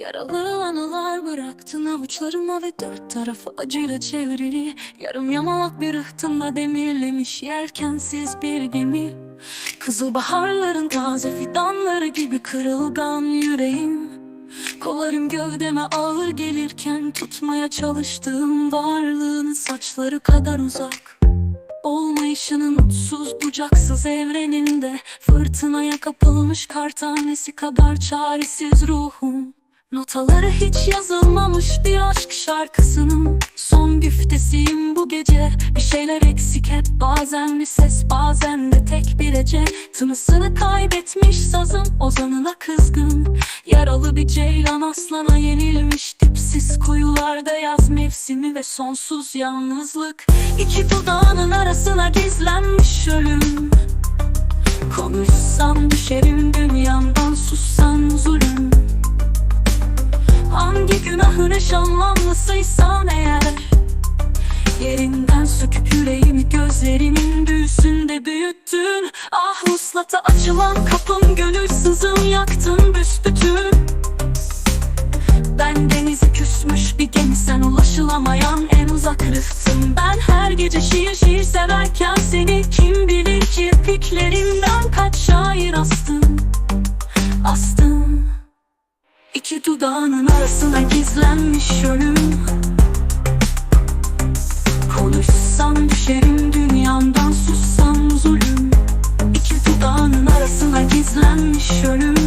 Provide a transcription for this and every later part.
Yaralı anılar bıraktın avuçlarıma ve dört tarafı acıyla çevrili. Yarım yamalak bir rıhtımda demirlemiş yelkensiz bir gemi. Kızıl baharların taze fidanları gibi kırılgan yüreğim. Kollarım gövdeme ağır gelirken tutmaya çalıştığım varlığın saçları kadar uzak. Olmayışının mutsuz bucaksız evreninde Fırtınaya kapılmış kar kadar çaresiz ruhum Notaları hiç yazılmamış bir aşk şarkısının Son güftesiyim bu gece. Bir şeyler eksik hep bazen bir ses bazen de tek bir ece. Tınısını kaybetmiş sazım ozanına kızgın. Yaralı bir ceylan aslana yenilmiş Dipsiz kuyularda yaz mevsimi ve sonsuz yalnızlık. İki dudağının arasına gizlenmiş ölüm. Konuşsam düşerim günahın eşanlanmasıysan eğer Yerinden söküp yüreğimi gözlerimin büyüsünde büyüttün. Ah vuslata açılan kapım gönül sızım yaktın büsbütün Ben denize küsmüş bir gemi sen ulaşılamayan en uzak rıhtım. Ben her gece şiir şiir severken seni kim bilir kirpiklerimden kaç şair astım İki dudağının arasına gizlenmiş ölüm. Konuşsam düşerim dünyamdan sussam zulüm. İki dudağının arasına gizlenmiş ölüm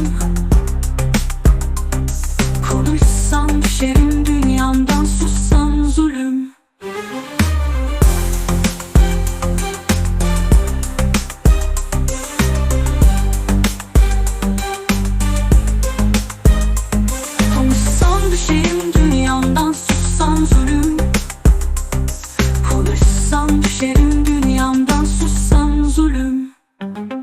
ocean